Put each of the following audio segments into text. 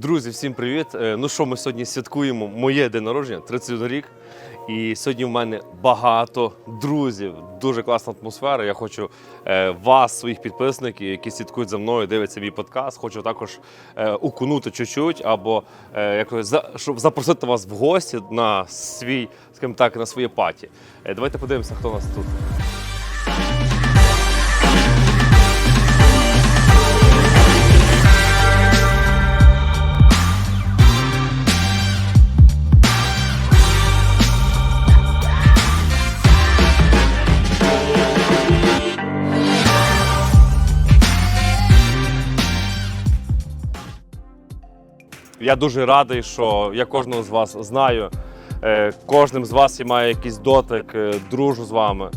Друзі, всім привіт! Е, Ну що, ми сьогодні святкуємо моє день народження, 31 рік. І сьогодні в мене багато друзів, дуже класна атмосфера. Я хочу е, вас, своїх підписників, які слідкують за мною, дивляться мій подкаст. Хочу також е, укунути чуть-чуть, або якось щоб запросити вас в гості на свій, скажімо так, на своє паті. Давайте подивимося, хто у нас тут. Я дуже радий, що я кожного з вас знаю. Е, Кожним з вас я маю якийсь дотик, е, дружу з вами.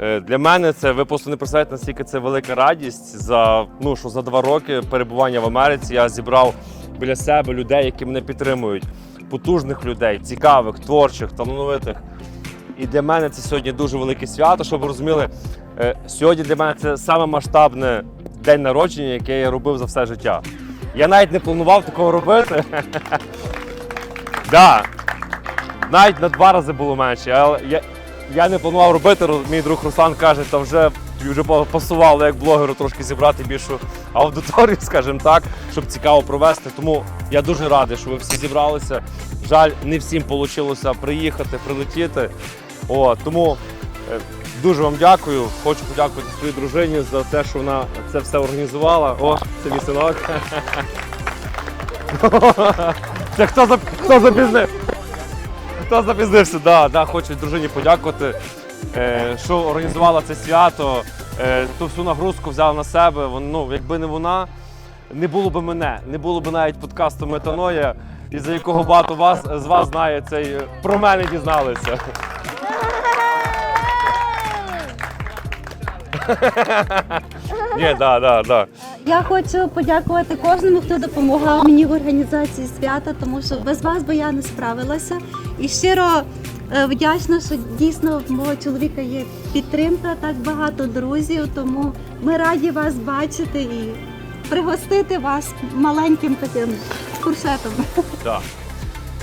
Е, Для мене це ви просто не представляєте, наскільки це велика радість. За ну що за два роки перебування в Америці я зібрав біля себе людей, які мене підтримують, потужних людей, цікавих, творчих, талановитих. І для мене це сьогодні дуже велике свято, щоб ви розуміли. Сьогодні для мене це саме масштабне день народження, яке я робив за все життя. Я навіть не планував такого робити. да. Навіть на два рази було менше. Але я, я не планував робити. Мій друг Руслан каже, та вже вже пасувало як блогеру трошки зібрати більшу аудиторію, скажімо так, щоб цікаво провести. Тому я дуже радий, що ви всі зібралися. Жаль, не всім вийшло приїхати, прилетіти. О, тому е, дуже вам дякую. Хочу подякувати своїй дружині за те, що вона це все організувала. О, мій синок. Це хто за хто запізнив? Хто запізнився? Да, да, хочу дружині подякувати, е, що організувала це свято, е, ту всю нагрузку взяла на себе. Вон, Ну, якби не вона, не було б мене, не було б навіть подкасту Метаноя, із за якого багато вас з вас знає цей про мене дізналися. Ні, да, да, да. Я хочу подякувати кожному, хто допомагав мені в організації свята, тому що без вас би я не справилася. І щиро е, вдячна, що дійсно в мого чоловіка є підтримка, так багато друзів. Тому ми раді вас бачити і пригостити вас маленьким таким куршетом. Так.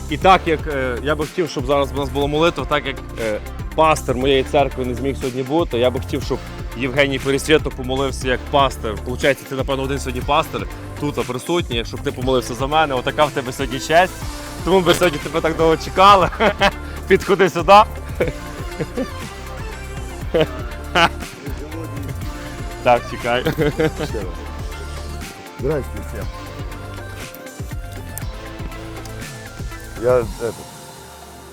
І так як е, я би хотів, щоб зараз у нас була молитва, так як е, пастор моєї церкви не зміг сьогодні бути, я би хотів, щоб Євгеній Пересвєтов помолився як пастор. Получається, ти, напевно, один сьогодні пастор тут присутній, щоб ти помолився за мене. Отака в тебе сьогодні честь. Тому ми сьогодні тебе так довго чекали. Підходи сюди. Так, чекай. Здрасте всем. Я этот,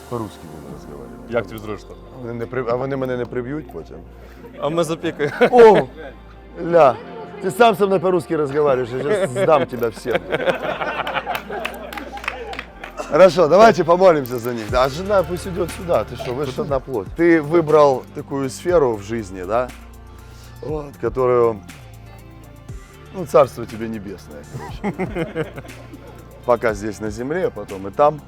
по-русски буду разговаривать. Як тобі зручно? Вони не при- А вони мене не приб'ють потім? А ми запікаємо. О, ля, ты сам со мной по-русски разговариваешь, я сейчас сдам тебя всем. Хорошо, давайте помолимся за них. А жена пусть идет сюда, ты что, вы же одна плоть. Ты выбрал такую сферу в жизни, да, вот, которую, ну, царство тебе небесное, короче. Пока здесь на земле, а потом и там.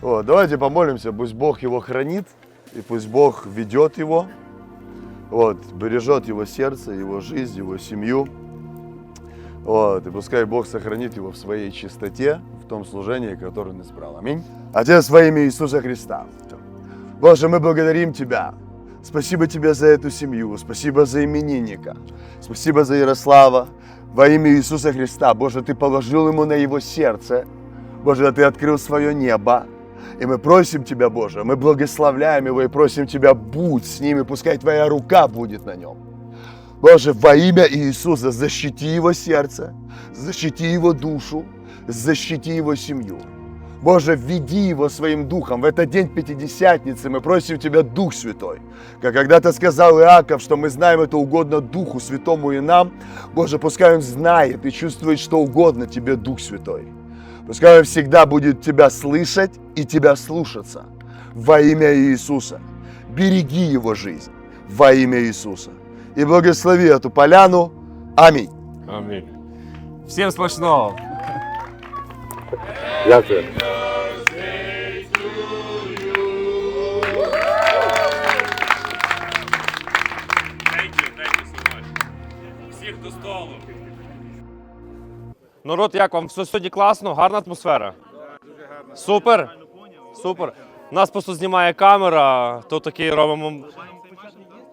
Вот, давайте помолимся, пусть Бог его хранит, и пусть Бог ведет его, вот, бережет его сердце, его жизнь, его семью. Вот, и пускай Бог сохранит его в своей чистоте, в том служении, которое он избрал. Аминь. Отец, во имя Иисуса Христа. Боже, мы благодарим Тебя. Спасибо Тебе за эту семью. Спасибо за именинника. Спасибо за Ярослава. Во имя Иисуса Христа. Боже, Ты положил ему на его сердце. Боже, Ты открыл свое небо. И мы просим Тебя, Боже, мы благословляем его и просим Тебя, будь с ним, и пускай Твоя рука будет на нем. Боже, во имя Иисуса защити его сердце, защити его душу, защити его семью. Боже, введи его своим духом. В этот день Пятидесятницы мы просим Тебя, Дух Святой. Как когда-то сказал Иаков, что мы знаем это угодно Духу Святому и нам. Боже, пускай он знает и чувствует, что угодно Тебе, Дух Святой. Пускай он всегда будет Тебя слышать и Тебя слушаться. Во имя Иисуса. Береги его жизнь. Во имя Иисуса. И благослови эту поляну. Аминь. Амінь. Всім смачного! Дякую. Thank you, thank you so much. Всіх до столу. Народ, як вам? Все сьогодні класно, гарна атмосфера. Супер. Супер. Нас просто знімає камера, то такий робимо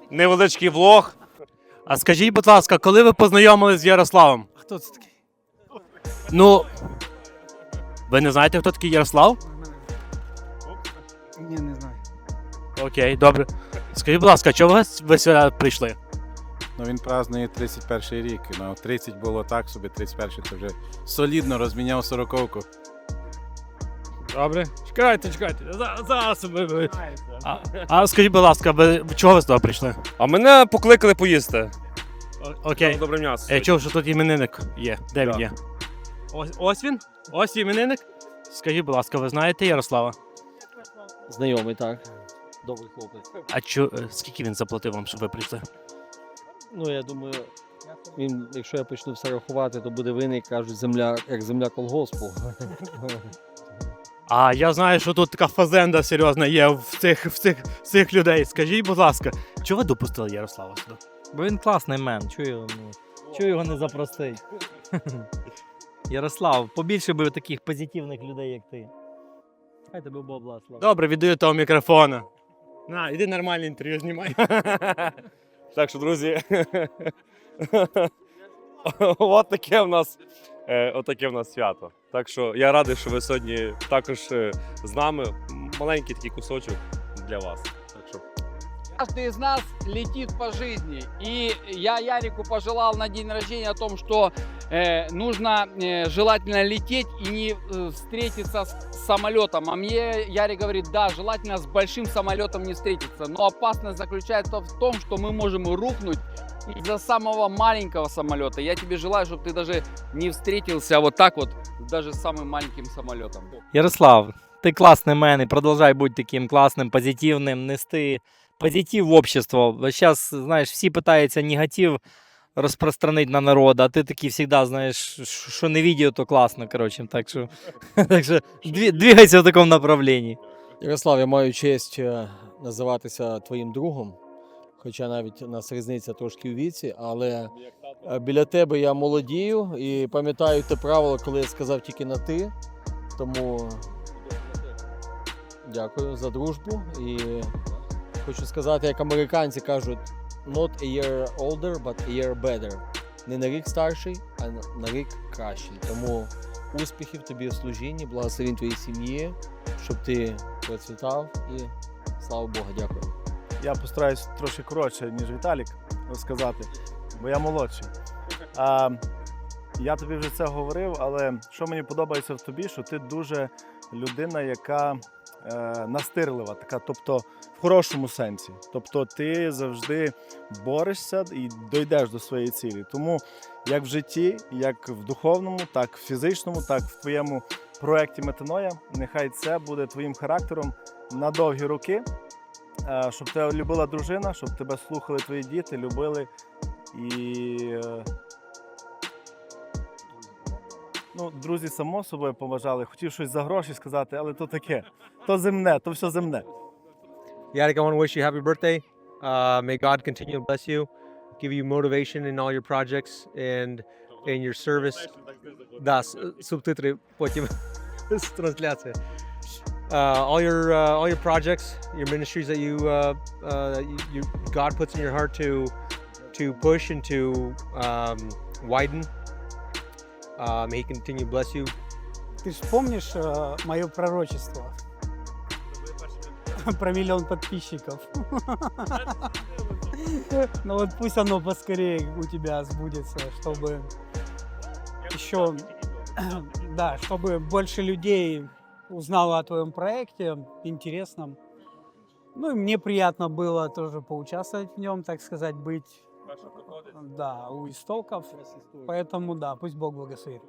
невеличкий влог. А скажіть, будь ласка, коли ви познайомились з Ярославом? Хто це такий? Ну. Ви не знаєте, хто такий Ярослав? Ні, не знаю. Окей, добре. Скажіть, будь ласка, чого ви, ви сюди прийшли? Ну він празднує 31 рік. Ну, 30 було так собі, 31 це вже солідно розміняв сороковку. Добре. Чекайте, чекайте. Зараз ви. ви- А, а скажіть, будь ласка, ви чого ви сюди прийшли? А мене покликали поїсти. О- Окей. Добре м'ясо. Я чув, що тут іменинник є. Де він Да. є? Ось, ось він? Ось іменинник? Скажіть, будь ласка, ви знаєте Ярослава? Знайомий, так. Добрий хлопець. А чу, е, скільки він заплатив вам, щоб ви прийшли? Ну, я думаю, він, якщо я почну все рахувати, то буде винний, кажуть, земля, як земля колгоспу. А я знаю, що тут така фазенда серйозна є в цих, в цих, в цих людей. Скажіть, будь ласка, чого ви допустили Ярослава сюди? Бо він класний мен, чую, ну, чую його не запростить. Ярослав, побільше би таких позитивних людей, як ти. Хай тебе Бог благословить. Добре, віддаю того мікрофона. На, іди нормальне інтерв'ю знімай. Так що, друзі, от таке в нас, отаке от таке в нас свято. Так що я радий, що ви сьогодні також е, з нами. Маленький такий кусочок для вас. Каждый из нас летит по жизни. И я Ярику пожелал на день рождения о том, что э, нужно э, желательно лететь и не э, встретиться с самолетом. А мне Ярик говорит, да, желательно с большим самолетом не встретиться. Но опасность заключается в том, что мы можем рухнуть из-за самого маленького самолета. Я тебе желаю, чтобы ты даже не встретился вот так вот даже с самым маленьким самолетом. Ярослав, ти класний мен і продовжай бути таким класним, позитивним, нести позитив в общество. Зараз, знаєш, всі питаються негатив розпространити на народ, а ти такий завжди, знаєш, що не відео, то класно, коротше. Так що, так що двигайся в такому направленні. Ярослав, я маю честь е, називатися твоїм другом, хоча навіть у нас різниця трошки у віці, але е, біля тебе я молодію і пам'ятаю те правило, коли я сказав тільки на ти. Тому дякую за дружбу. І хочу сказати, як американці кажуть, not a year older, but a year better. Не на рік старший, а на- рік кращий. Тому успіхів тобі в служінні, благословень твоїй сім'ї, щоб ти процвітав і слава Богу, дякую. Я постараюсь трошки коротше, ніж Віталік розказати, бо я молодший. А, я тобі вже це говорив, але що мені подобається в тобі, що ти дуже людина, яка е, настирлива, така, тобто в хорошому сенсі. Тобто ти завжди борешся і дійдеш до своєї цілі. Тому як в житті, як в духовному, так в фізичному, так в твоєму проєкті Метаноя, нехай це буде твоїм характером на довгі роки. Е, щоб тебе любила дружина, щоб тебе слухали твої діти, любили і. е, Ну, друзі, само собою поважали. Хотів щось за гроші сказати, але то таке. То земне, то все земне. Yannick, I want to wish you happy birthday. Uh, may God continue to bless you, give you motivation in all your projects and in your service. Да, с- субтитри потім з трансляції. Uh, all your uh, all your projects, your ministries that you, uh, uh, you, you God puts in your heart to to push and to um, widen. May He continue bless you. Ты же помнишь мое пророчество? Про миллион подписчиков. Ну вот пусть оно поскорее у тебя сбудется, чтобы еще, да, чтобы больше людей узнало о твоем проекте, интересном. Ну и мне приятно было тоже поучаствовать в нем, так сказать, быть, да, у истоков. Поэтому да, пусть Бог благословит.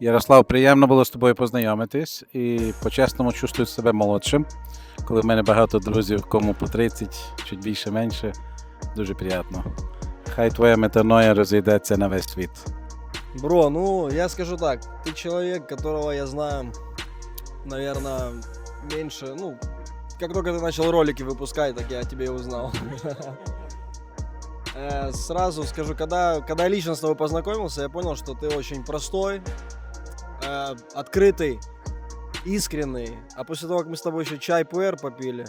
Ярослав, приємно було з тобою познайомитись і по-чесному чувствую себе молодшим. Коли в мене багато друзів, кому по 30, чуть більше менше, дуже приємно. Хай твоя метаноя розійдеться на весь світ. Бро, ну я скажу так, ты человек, которого я знаю, наверное, меньше, ну, как только ты начал ролики выпускать, так я о тебе и узнал. Э, сразу скажу, когда, когда я лично с тобой познакомился, я понял, что ты очень простой, э, открытый, искренний. А после того, как мы с тобой еще чай пуэр попили,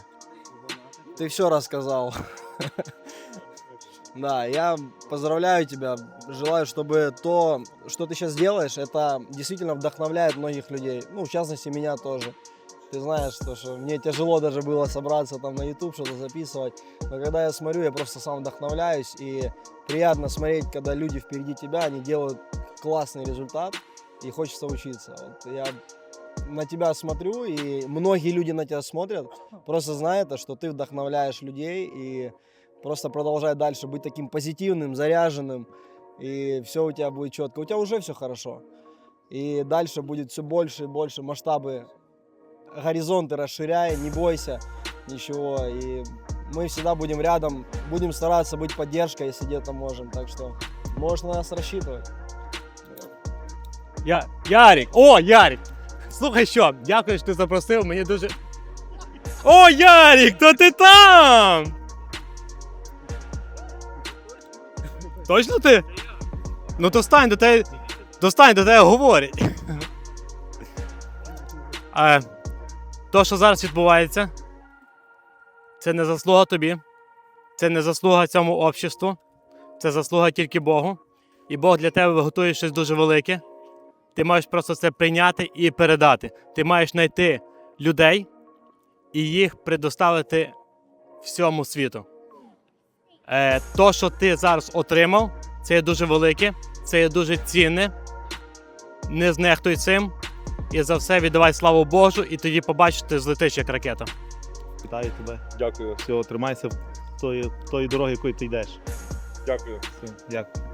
ты все рассказал. Да, я поздравляю тебя. Желаю, чтобы то, что ты сейчас делаешь, это действительно вдохновляет многих людей. Ну, в частности, меня тоже. Ты знаешь, то, что мне тяжело даже было собраться там на YouTube, что-то записывать. Но когда я смотрю, я просто сам вдохновляюсь. И приятно смотреть, когда люди впереди тебя, они делают классный результат. И хочется учиться. Вот я на тебя смотрю, и многие люди на тебя смотрят, просто зная то, что ты вдохновляешь людей. И просто продолжай дальше быть таким позитивным, заряженным. И все у тебя будет четко. У тебя уже все хорошо. И дальше будет все больше и больше масштабы горизонты расширяй, не бойся ничего. И мы всегда будем рядом, будем стараться быть поддержкой, если где-то можем. Так что можешь на нас рассчитывать. Я... Ярік! О, Ярік! Слухай що, дякую, що ти запросив. Мені дуже. О, Ярік, то ти там! Точно ти? Ну то стань до тебе. Достань до тебе говорять. А, то, що зараз відбувається, це не заслуга тобі. Це не заслуга цьому обществу. Це заслуга тільки Богу. І Бог для тебе готує щось дуже велике. Ти маєш просто це прийняти і передати. Ти маєш знайти людей і їх предоставити всьому світу. Е, то, що ти зараз отримав, це є дуже велике, це є дуже цінне. Не знехтуй цим. І за все віддавай славу Божу, і тоді побачиш, ти злетиш як ракета. Вітаю тебе. Дякую. Всього, тримайся тої, тої дороги, якою ти йдеш. Дякую. Все, дякую.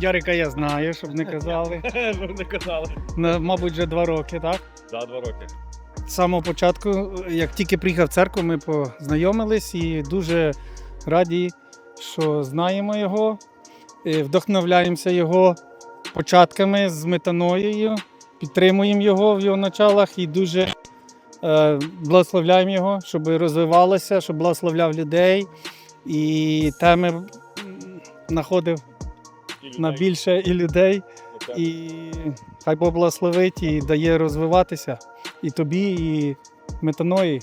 Ярика я знаю, щоб не казали. Не казали. На, мабуть, вже два роки, так? За два роки. З самого початку, як тільки приїхав в церкву, ми познайомились і дуже раді, що знаємо його, е, вдохновляємося його початками з метаноєю, підтримуємо його в його началах і дуже е, благословляємо його, щоб розвивалося, щоб благословляв людей і теми знаходив на більше і людей. І хай Бог благословить і дає розвиватися і тобі, і метаної.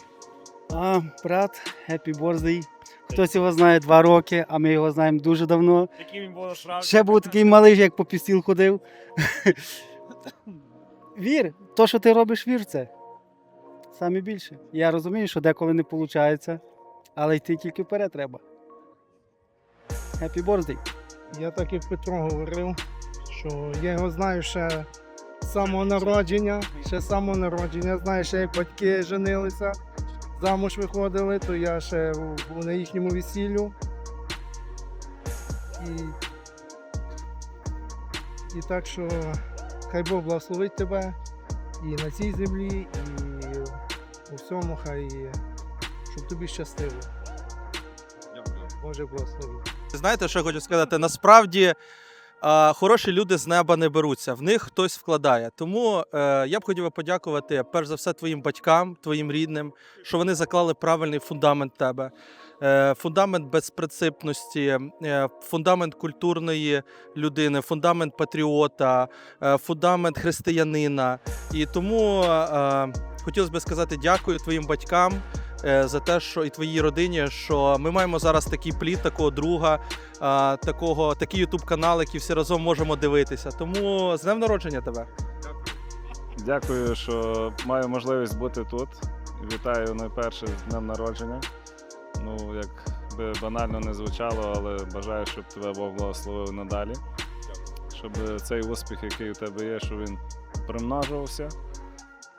А, брат, happy birthday. Хтось його знає два роки, а ми його знаємо дуже давно. Який він був насправді? Ще був такий малий, як по пістіл ходив. вір, то, що ти робиш, вір в це. Саме більше. Я розумію, що деколи не виходить, але йти тільки вперед треба. Happy birthday. Я так і Петро говорив, що я його знаю ще з самого народження, ще з самого народження. Знаю, ще як батьки женилися, замуж виходили, то я ще був на їхньому весіллю. І, і так що хай Бог благословить тебе і на цій землі, і у всьому хай, щоб тобі щастило. Боже благословить. Знаєте, що я хочу сказати? Насправді а, хороші люди з неба не беруться, в них хтось вкладає. Тому е, я б хотів подякувати перш за все твоїм батькам, твоїм рідним, що вони заклали правильний фундамент тебе. Е, фундамент безпринципності, е, фундамент культурної людини, фундамент патріота, е, фундамент християнина. І тому е, хотілося б сказати дякую твоїм батькам е, за те, що і твоїй родині, що ми маємо зараз такий плід, такого друга, а, такого, такий ютуб канал, який всі разом можемо дивитися. Тому з днем народження тебе. Дякую, що маю можливість бути тут. Вітаю найперше з днем народження. Ну, як би банально не звучало, але бажаю, щоб тебе Бог благословив надалі. Щоб цей успіх, який у тебе є, щоб він примножувався.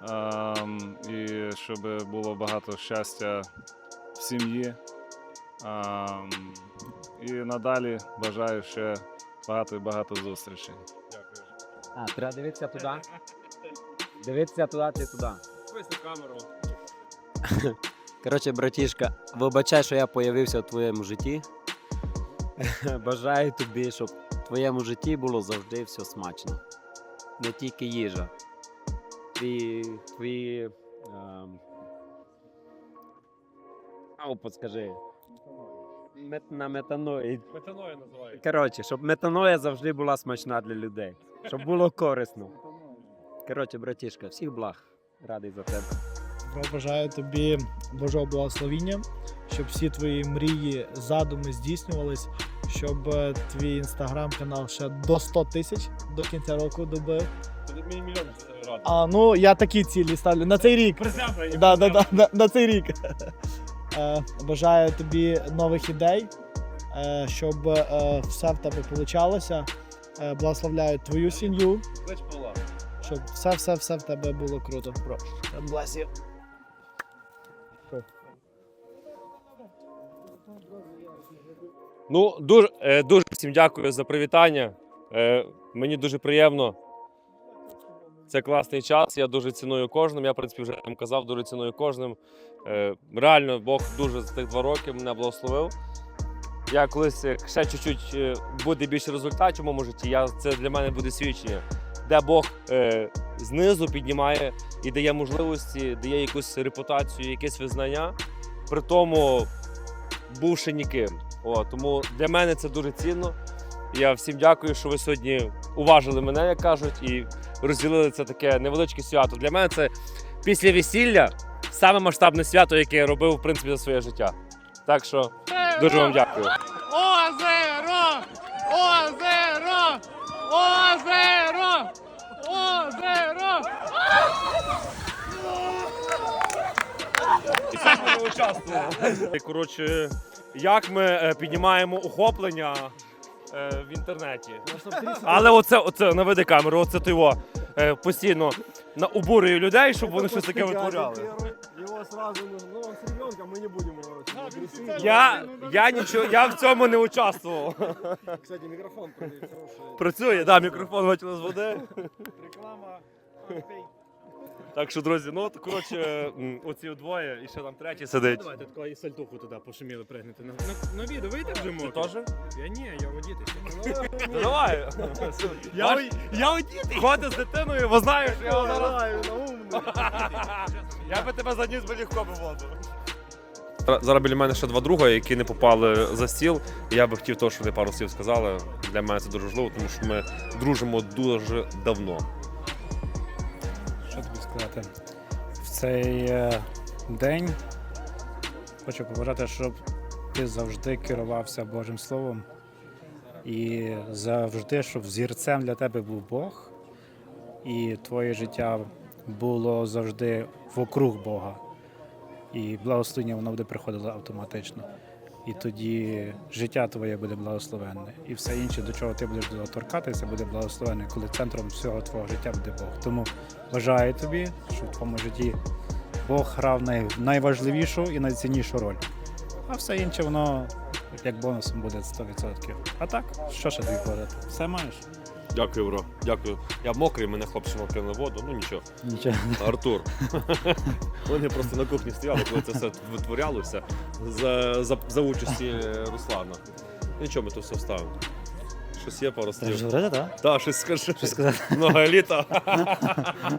Ам, і щоб було багато щастя в сім'ї. Ам, і надалі бажаю ще багато і багато зустрічей. А, треба дивитися туди. Дивитися туди чи туди. камеру. Коротше, братішка, вибачай, що я появився у твоєму житті. Бажаю тобі, щоб в твоєму житті було завжди все смачно. Не тільки їжа. Твої. твої. Ем... Ау, подскажи. мет, на метаної. Метаною називають. Коротше, щоб метаноя завжди була смачна для людей. Щоб було корисно. Коротше, братішка, всіх благ. Радий за тебе. Бро, бажаю тобі Божого благословіння, щоб всі твої мрії, задуми здійснювались, щоб е, твій інстаграм-канал ще до 100 тисяч до кінця року добив. Мільйон. А ну я такі цілі ставлю на цей рік. Да, да, да, на, на цей рік. Е, бажаю тобі нових ідей, е, щоб е, все в тебе вийшло. Е, благословляю твою сім'ю, Клич Павла. щоб все, все, все в тебе було круто. Бро. Bless you. Ну, дуже, е, дуже всім дякую за привітання. Е, мені дуже приємно. Це класний час. Я дуже ціную кожним. Я, в принципі, вже вам казав, дуже ціную кожним. Е, реально, Бог дуже за тих два роки мене благословив. Я колись е, ще чуть-чуть е, буде більше результатів в моєму житті. Я, це для мене буде свідчення, де Бог е, знизу піднімає і дає можливості, дає якусь репутацію, якесь визнання. При тому бувши ніким. О, тому для мене це дуже цінно. Я всім дякую, що ви сьогодні уважили мене, як кажуть, і розділили це таке невеличке свято. Для мене це після весілля саме масштабне свято, яке я робив в принципі за своє життя. Так що дуже вам дякую. Озеро! Озеро! Озеро! Озеро! Коротше, як ми е, піднімаємо охоплення е, в інтернеті. Але оце, оце наведи камеру, оце ти його е, постійно на обурює людей, щоб вони щось таке витворяли. Его сразу, ну он с ребенком, мы не будем его агрессивно. Я, я нічого, я в цьому не участвував. Кстати, микрофон хороший. Працює, да, мікрофон витягнув з води. Реклама. Так що, друзі, ну то коротше, оці двоє і ще там третій сидить. Давайте тако і сальтуху туди пошуміли пригнути. На, на, на відео вийде вже Ти теж? Я ні, я водітися. Ну, Давай. Я, я одітий. Ходить з дитиною, бо знаєш, що я зараз. Давай, на умный. Я би тебе заніс би легко би воду. Зараз біля мене ще два друга, які не попали за стіл. Я би хотів того, щоб вони пару слів сказали. Для мене це дуже важливо, тому що ми дружимо дуже давно. Сказати? В цей е, день хочу побажати, щоб ти завжди керувався Божим Словом і завжди, щоб зірцем для тебе був Бог, і твоє життя було завжди вокруг Бога. І благословення воно буде приходило автоматично. І тоді життя твоє буде благословенне. І все інше, до чого ти будеш доторкатися, буде благословенне, коли центром всього твого життя буде Бог. Тому бажаю тобі, щоб в твоєму житті Бог грав найважливішу і найціннішу роль. А все інше воно як бонусом буде 100%. А так, що ще тобі говорити? Все маєш? Дякую, бро. Дякую. Я мокрий, мене хлопці мокрий на воду. Ну нічого. Нічого. Артур. Вони просто на кухні стояли, коли це все витворялося за, за, за участі Руслана. Нічого, ми то все вставимо. Щось є пару слів. вже говорити, так? Так, щось скажи. Щось сказати? Много літа.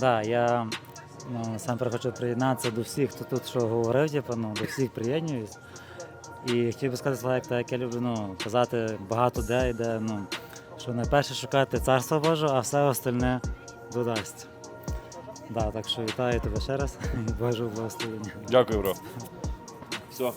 Да, я ну, насамперед хочу приєднатися до всіх, хто тут що говорив, типу, ну, до всіх приєднуюсь. І хотів би сказати слова, як, так, як я люблю ну, казати багато де, і де, ну, що найперше шукати царство Боже, а все остальне додасть. Да, так що вітаю тебе ще раз і Божого благословення. Дякую, бро. Все.